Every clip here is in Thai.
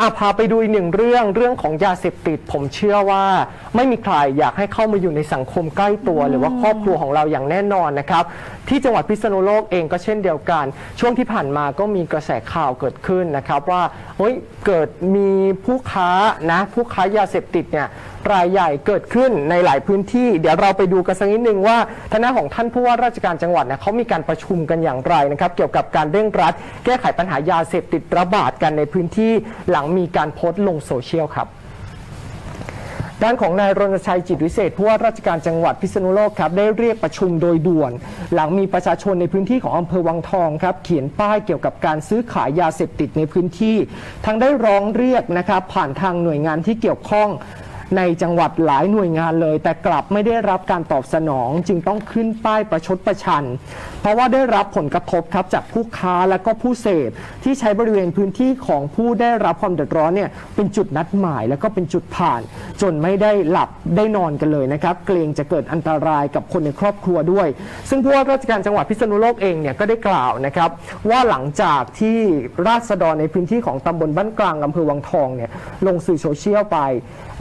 อะพาไปดูอีกหนึ่งเรื่องเรื่องของยาเสพติดผมเชื่อว่า ไม่มีใครอยากให้เข้ามาอยู่ในสังคมใกล้ตัว หรือว่าครอบครัวของเราอย่างแน่นอนนะครับ ที่จังหวัดพิษณุโลกเองก็เช่นเดียวกัน ช่วงที่ผ่านมาก็มีกระแสข่าวเกิดขึ้นนะครับว่าเฮ้ยเกิดมีผู้ค้านะผู้ค้ายาเสพติดเนี่ย รายใหญ่เกิดขึ้นในหลายพื้นที่ เดี๋ยวเราไปดูกันสักนิดนึงว่าทางด้านของท่านผู้ว่าราชการจังหวัดเนี่ยเขามีการประชุมกันอย่างไรนะครับเกี่ยวกับการเร่งรัด แก้ไขปัญหายาเสพติดระบาดกันในพื้นที่หลังมีการโพสต์ลงโซเชียลครับด้านของนายรณชัยจิตวิเศษผู้ว่าราชการจังหวัดพิษณุโลกครับได้เรียกประชุมโดยด่วน หลังมีประชาชนในพื้นที่ของอำเภอวังทองครับเขียนป้ายเกี่ยวกับการซื้อขายยาเสพติดในพื้นที่ทั้งได้ร้องเรียกนะครับผ่านทางหน่วยงานที่เกี่ยวข้อง ในจังหวัดหลายหน่วยงานเลย แต่กลับไม่ได้รับการตอบสนองจึงต้องขึ้นป้ายประชดประชัน เพราะว่าได้รับผลกระทบครับจากผู้ค้าและก็ผู้เสพที่ใช้บริเวณพื้นที่ของผู้ได้รับความเดือดร้อนเนี่ยเป็นจุดนัดหมาย แล้วก็เป็นจุดผ่าน จนไม่ได้หลับได้นอนกันเลยนะครับ เกรงจะเกิดอันตรายกับคนในครอบครัวด้วย ซึ่งผู้ว่าราชการจังหวัดพิษณุโลกเองเนี่ยก็ได้กล่าวนะครับว่าหลังจากที่ราษฎรในพื้นที่ของตำบลบ้านกลางอำเภอวังทองเนี่ยลงสื่อโซเชียลไป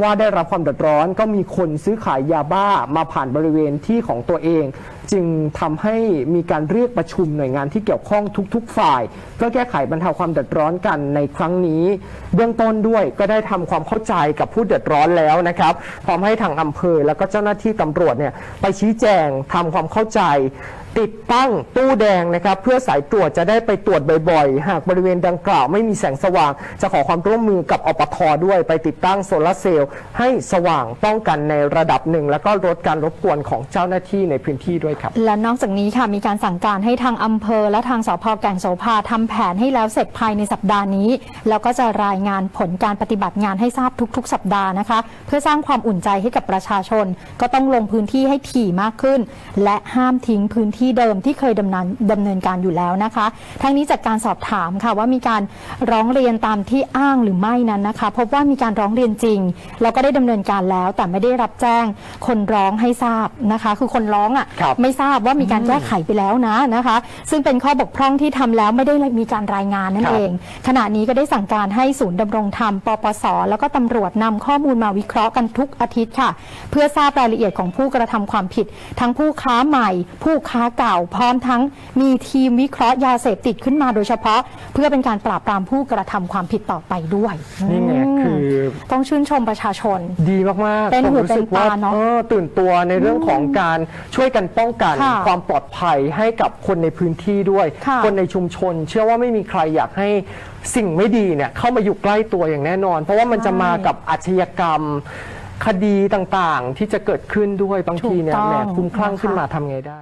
ว่าได้รับความเดือดร้อน ก็มีคนซื้อขายยาบ้ามาผ่านบริเวณที่ของตัวเอง จึงทำให้มีการเรียกประชุมหน่วยงานที่เกี่ยวข้องทุก ๆ ฝ่าย เพื่อแก้ไขบรรเทาความเดือดร้อนกันในครั้งนี้ เบื้องต้นด้วยก็ได้ทำความเข้าใจกับผู้เดือดร้อนแล้วนะครับพร้อมให้ทางอำเภอแล้วก็เจ้าหน้าที่ตำรวจเนี่ยไปชี้แจงทำความเข้าใจ ติดตั้งตู้แดงนะครับเพื่อสายตรวจจะได้ไปตรวจบ่อยๆ หากบริเวณดังกล่าวไม่มีแสงสว่าง จะขอความร่วมมือกับอปทด้วยไปติดตั้งโซลาร์เซลล์ให้สว่างป้องกันในระดับหนึ่ง แล้วก็ลดการรบกวนของเจ้าหน้าที่ในพื้นที่ด้วยครับ และนอกจากนี้ค่ะมีการสั่งการให้ทางอำเภอ และทางสพแก่งโสภาทำแผนให้แล้วเสร็จภายในสัปดาห์นี้ แล้วก็จะรายงานผลการปฏิบัติงานให้ทราบทุก ๆ สัปดาห์นะคะ เพื่อสร้างความอุ่นใจให้กับประชาชน ก็ต้องลงพื้นที่ให้ถี่มากขึ้น และห้ามทิ้งพื้นที่เดิมที่เคยดำเนินดำเนินการอยู่แล้วนะคะ ทั้งนี้จากการสอบถามค่ะว่ามีการร้องเรียนตามที่อ้างหรือไม่นั้นนะคะ พบว่ามีการร้องเรียนจริง แล้วก็ได้ดำเนินการแล้ว แต่ไม่ได้รับแจ้งคนร้องให้ทราบนะคะ คือคนร้องอะครับไม่ทราบว่ามีการแก้ไขไปแล้วนะนะคะ ซึ่งเป็นข้อบกพร่องที่ทำแล้วไม่ได้มีการรายงานนั่คนรับ เอง ขณะนี้ก็ได้สั่งการให้ศูนย์ดำรงธรรมปปส แล้วก็ตำรวจนำข้อมูลมาวิเคราะห์กันทุกอาทิตย์ค่ะ เพื่อทราบรายละเอียดของผู้กระทำความผิด ทั้งผู้ค้าใหม่ ผู้ค้าเก่าพร้อมทั้งมีทีมวิเคราะห์ยาเสพติดขึ้นมาโดยเฉพาะ เพื่อเป็นการปราบปรามผู้กระทำความผิดต่อไปด้วยนี่ไงคือต้องชื่นชมประชาชน ดีมากๆเป็นหูผมรู้สึกว่าเป็นตาเนอะเออตื่นตัวในเรื่องของการช่วยกันป้องกันค่ะความปลอดภัยให้กับคนในพื้นที่ด้วยค่ะคนในชุมชน เชื่อว่าไม่มีใครอยากให้สิ่งไม่ดีเนี่ยเข้ามาอยู่ใกล้ตัวอย่างแน่นอน เพราะว่ามันจะมากับอาชญากรรมคดีต่างๆ ที่จะเกิดขึ้นด้วยบางทีเนี่ยถูกต้องแหมคุ้มคลั่งนะคะขึ้นมาทำไงได้